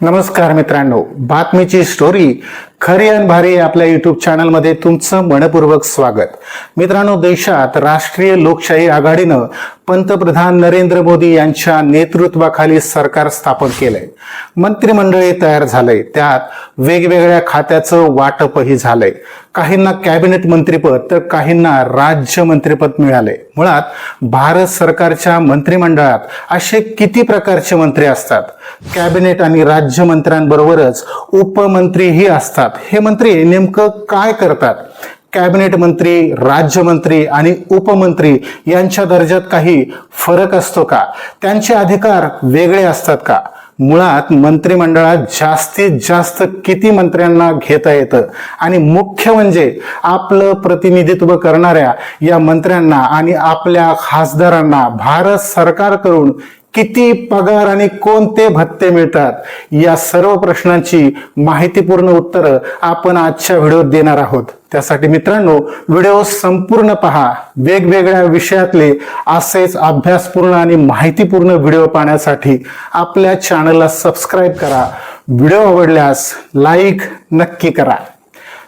नमस्कार मित्रांनो बातमीची स्टोरी खरी आणि भारी आपल्या युट्यूब चॅनलमध्ये तुमचं मनपूर्वक स्वागत. मित्रांनो देशात राष्ट्रीय लोकशाही आघाडीनं पंतप्रधान नरेंद्र मोदी यांच्या नेतृत्वाखाली सरकार स्थापन केलंय. मंत्रिमंडळही तयार झालंय. त्यात वेगवेगळ्या खात्याचं वाटपही झालंय. काहींना कॅबिनेट मंत्रीपद तर काहींना राज्य मंत्रीपद मिळाले मुळात भारत सरकारच्या मंत्रिमंडळात असे किती प्रकारचे मंत्री असतात? कॅबिनेट आणि राज्यमंत्र्यांबरोबरच उपमंत्रीही असतात. हे मंत्री नेमकं काय करतात? कॅबिनेट मंत्री राज्यमंत्री आणि उपमंत्री यांच्या दर्जात काही फरक असतो का? त्यांचे अधिकार वेगळे असतात का? मुळात मंत्रिमंडळात जास्तीत जास्त किती मंत्र्यांना घेता येतं? आणि मुख्य म्हणजे आपलं प्रतिनिधित्व करणाऱ्या या मंत्र्यांना आणि आपल्या खासदारांना भारत सरकारकडून किती पगार आणि कोणते भत्ते मिळतात? या सर्व प्रश्नांची माहितीपूर्ण उत्तरं आपण आजच्या व्हिडिओत देणार आहोत. त्यासाठी मित्रांनो व्हिडिओ संपूर्ण पहा. वेगवेगळ्या विषयातले असेच अभ्यासपूर्ण आणि माहितीपूर्ण व्हिडिओ पाहण्यासाठी आपल्या चॅनलला सबस्क्राईब करा. व्हिडिओ आवडल्यास लाईक नक्की करा.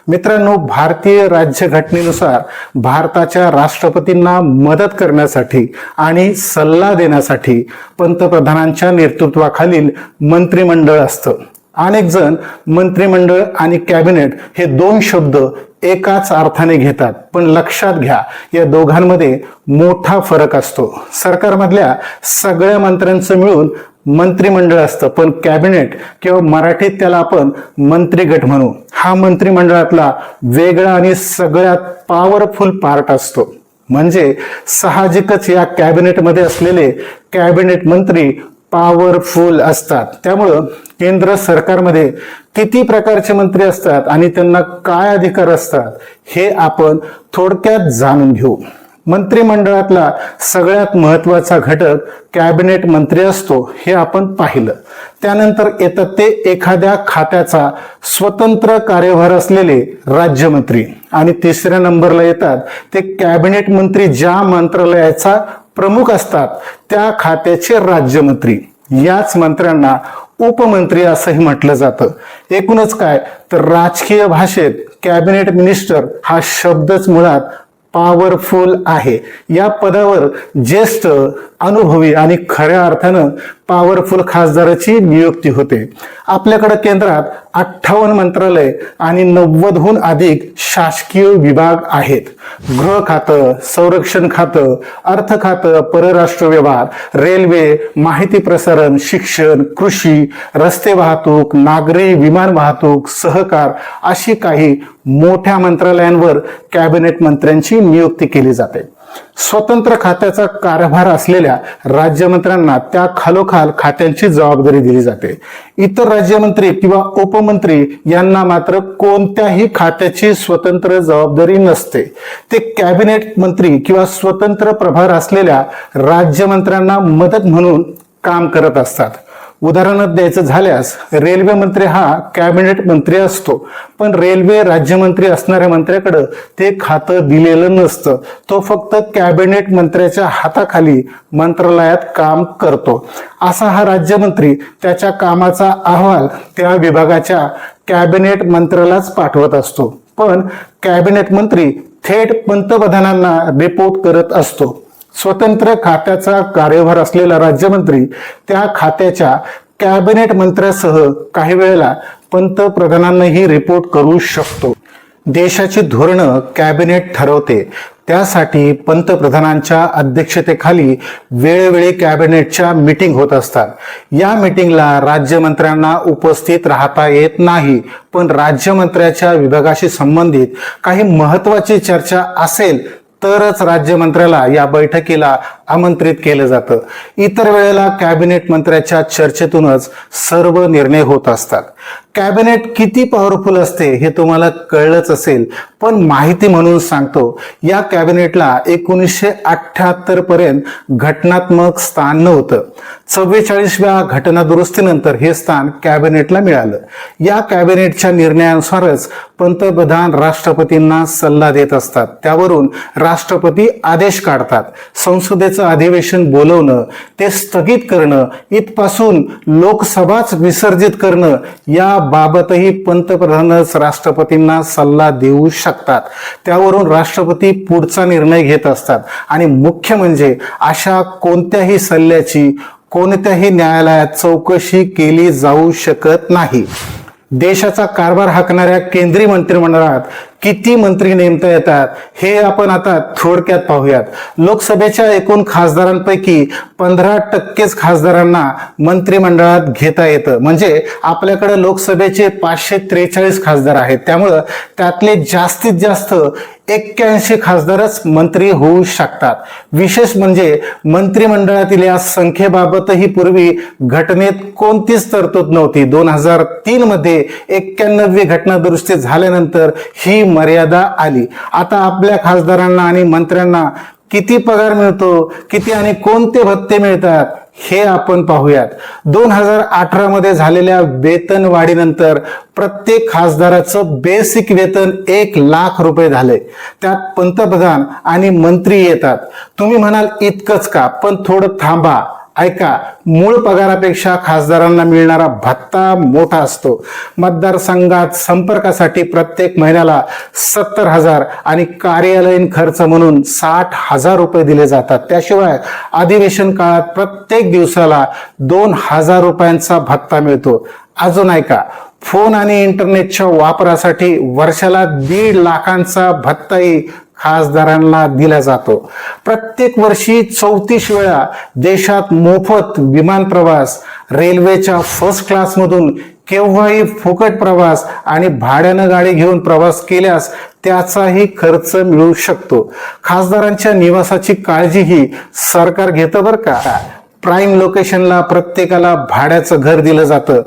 मित्रांनो भारतीय राज्यघटनेनुसार भारताच्या राष्ट्रपतींना मदत करण्यासाठी आणि सल्ला देण्यासाठी पंतप्रधानांच्या नेतृत्वाखालील मंत्रिमंडळ असतं. अनेक जण मंत्रिमंडळ आणि कॅबिनेट हे दोन शब्द एकाच अर्थाने घेतात. पण लक्षात घ्या या दोघांमध्ये मोठा फरक असतो. सरकारमधल्या सगळ्या मंत्र्यांचं मिळून मंत्रिमंडळ असतं पण कॅबिनेट किंवा मराठीत त्याला आपण मंत्रीगट म्हणू. हा मंत्रिमंडळातला वेगळा आणि सगळ्यात पॉवरफुल पार्ट असतो. म्हणजे साहजिकच या कॅबिनेटमध्ये असलेले कॅबिनेट मंत्री पॉवरफुल असतात. त्यामुळं केंद्र सरकारमध्ये किती प्रकारचे मंत्री असतात आणि त्यांना काय अधिकार असतात हे आपण थोडक्यात जाणून घेऊ. मंत्रिमंडळातला सगळ्यात महत्त्वाचा घटक कॅबिनेट मंत्री असतो हे आपण पाहिलं. त्यानंतर येतात ते एखाद्या खात्याचा स्वतंत्र कार्यभार असलेले राज्यमंत्री. आणि तिसऱ्या नंबरला येतात ते कॅबिनेट मंत्री ज्या मंत्रालयाचा प्रमुख असतात. त्या खात्याचे राज्यमंत्री याच मंत्र्यांना उपमंत्री असंही म्हटलं जातं. एकूणच काय? तर राजकीय भाषेत कॅबिनेट मिनिस्टर हा शब्दच मुळात पॉवरफुल आहे. या पदावर ज्येष्ठ अनुभवी आणि खऱ्या अर्थानं पॉवरफुल खासदाराची नियुक्ती होते. आपल्याकडे केंद्रात अठ्ठावन्न मंत्रालय आणि नव्वदहून अधिक शासकीय विभाग आहेत. गृह खातं संरक्षण खातं अर्थ खातं परराष्ट्र व्यवहार रेल्वे माहिती प्रसारण शिक्षण कृषी रस्ते वाहतूक नागरी विमान वाहतूक सहकार अशी काही मोठ्या मंत्रालयांवर कॅबिनेट मंत्र्यांची नियुक्ती केली जाते. स्वतंत्र खात्याचा कारभार असलेल्या राज्यमंत्र्यांना त्या खालोखाल खात्यांची जबाबदारी दिली जाते. इतर राज्यमंत्री किंवा उपमंत्री यांना मात्र कोणत्याही खात्याची स्वतंत्र जबाबदारी नसते. ते कॅबिनेट मंत्री किंवा स्वतंत्र प्रभार असलेल्या राज्यमंत्र्यांना मदत म्हणून काम करत असतात. उदाहरणात द्यायचं झाल्यास रेल्वे मंत्री हा कॅबिनेट मंत्री असतो. पण रेल्वे राज्यमंत्री असणाऱ्या मंत्र्याकडं ते खातं दिलेलं नसतं. तो फक्त कॅबिनेट मंत्र्याच्या हाताखाली मंत्रालयात काम करतो. असा हा राज्यमंत्री त्याच्या कामाचा अहवाल त्या विभागाच्या कॅबिनेट मंत्र्यालाच पाठवत असतो. पण कॅबिनेट मंत्री थेट पंतप्रधानांना रिपोर्ट करत असतो. स्वतंत्र खात्याचा कार्यभार असलेला राज्यमंत्री त्या खात्याच्या कॅबिनेट मंत्र्यासह काही वेळेला पंतप्रधानांनाही रिपोर्ट करू शकतो. देशाची धोरणं कॅबिनेट ठरवते. त्यासाठी पंतप्रधानांच्या अध्यक्षतेखाली वेळोवेळी कॅबिनेटच्या मीटिंग होत असतात. या मिटिंगला राज्यमंत्र्यांना उपस्थित राहता येत नाही. पण राज्यमंत्र्याच्या विभागाशी संबंधित काही महत्वाची चर्चा असेल तरच राज्यमंत्र्याला या बैठकीला आमंत्रित केलं जातं. इतर वेळेला कॅबिनेट मंत्र्याच्या चर्चेतूनच सर्व निर्णय होत असतात. कॅबिनेट किती पॉवरफुल असते हे तुम्हाला कळलंच असेल. पण माहिती म्हणून सांगतो या कॅबिनेटला एकोणीसशे अठ्ठ्याहत्तर पर्यंत घटनात्मक स्थान नव्हतं. चव्वेचाळीसव्या घटना दुरुस्तीनंतर हे स्थान कॅबिनेटला मिळालं. या कॅबिनेटच्या निर्णयानुसारच पंतप्रधान राष्ट्रपतींना सल्ला देत असतात. त्यावरून राष्ट्रपती आदेश काढतात. संसदेचं अधिवेशन बोलवणं ते स्थगित करणं इथपासून लोकसभाच विसर्जित करणं या बाबतही पंतप्रधानच राष्ट्रपतींना सल्ला देऊ शकतात. त्यावरून राष्ट्रपती पुढचा निर्णय घेत असतात. आणि मुख्य म्हणजे अशा कोणत्याही सल्ल्याची कोणत्याही न्यायालयात चौकशी केली जाऊ शकत नाही. देशाचा कारभार हाकणाऱ्या केंद्रीय मंत्रिमंडळात किती मंत्री नेमता येतात हे आपण आता थोडक्यात पाहूयात. लोकसभेच्या एकूण खासदारांपैकी पंधरा टक्केच खासदारांना मंत्रिमंडळात घेता येतं. म्हणजे आपल्याकडे लोकसभेचे पाचशे त्रेचाळीस खासदार आहेत. त्यामुळं त्यातले जास्तीत जास्त एक्क्याऐंशी खासदारच मंत्री होऊ शकतात. विशेष म्हणजे मंत्रिमंडळातील या संख्येबाबतही पूर्वी घटनेत कोणतीच तरतूद नव्हती. दोन हजार तीन मध्ये एक्क्याण्णवी घटना दुरुस्ती झाल्यानंतर ही मर्यादा आली. आता आपल्या खासदारांना आणि मंत्र्यांना किती पगार मिळतो किती आणि कोणते भत्ते मिळतात हे आपण पाहूयात. दोन हजार अठरा मध्ये झालेल्या वेतन वाढीनंतर प्रत्येक खासदाराचं बेसिक वेतन एक लाख रुपये झाले. त्यात पंतप्रधान आणि मंत्री येतात. तुम्ही म्हणाल इतकंच का? पण थोडं थांबा. ऐका मूळ पगारापेक्षा खासदारांना मिळणारा भत्ता मोठा असतो. मतदारसंघात संपर्कासाठी प्रत्येक महिन्याला सत्तर हजार आणि कार्यालयीन खर्च म्हणून साठ हजार रुपये दिले जातात. त्याशिवाय अधिवेशन काळात प्रत्येक दिवसाला दोन हजार रुपयांचा भत्ता मिळतो. अजून ऐका फोन आणि इंटरनेटच्या वापरासाठी वर्षाला दीड लाखांचा भत्ताही खासदारांना दिला जातो. प्रत्येक वर्षी चौतीस वेळा देशात मोफत विमान प्रवास रेल्वेच्या फर्स्ट क्लासमधून केव्हाही फुकट प्रवास आणि भाड्यानं गाडी घेऊन प्रवास केल्यास त्याचाही खर्च मिळू शकतो. खासदारांच्या निवासाची काळजीही सरकार घेतं बरं का? प्राईम लोकेशनला प्रत्येकाला भाड्याचं घर दिलं जातं.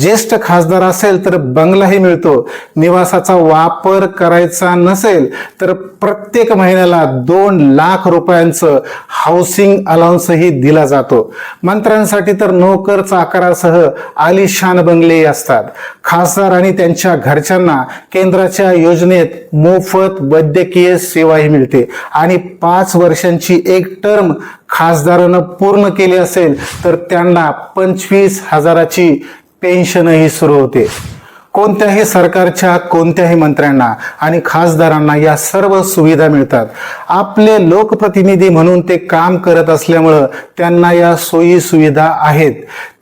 ज्येष्ठ खासदार असेल तर बंगलाही मिळतो. निवासाचा वापर करायचा नसेल तर प्रत्येक महिन्याला दोन लाख रुपयांचं हाऊसिंग अलाउन्सही दिला जातो. मंत्र्यांसाठी तर नोकर चाकरासह आलिशान बंगलेही असतात. खासदार आणि त्यांच्या घरच्यांना केंद्राच्या योजनेत मोफत वैद्यकीय सेवाही मिळते. आणि पाच वर्षांची एक टर्म खासदारानं पूर्ण केली असेल तर त्यांना पंचवीस हजाराची पेन्शनही सुरू होते. कोणत्याही सरकारच्या कोणत्याही मंत्र्यांना आणि खासदारांना या सर्व सुविधा मिळतात. आपले लोकप्रतिनिधी म्हणून ते काम करत असल्यामुळं त्यांना या सोयी सुविधा आहेत.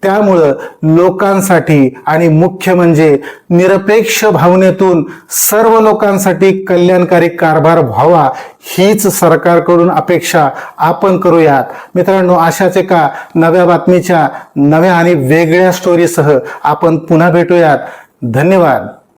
त्यामुळं लोकांसाठी आणि मुख्य म्हणजे निरपेक्ष भावनेतून सर्व लोकांसाठी कल्याणकारी कारभार व्हावा हीच सरकारकडून अपेक्षा आपण करूयात. मित्रांनो अशाच एका नव्या बातमीच्या नव्या आणि वेगळ्या स्टोरीसह आपण पुन्हा भेटूयात. धन्यवाद.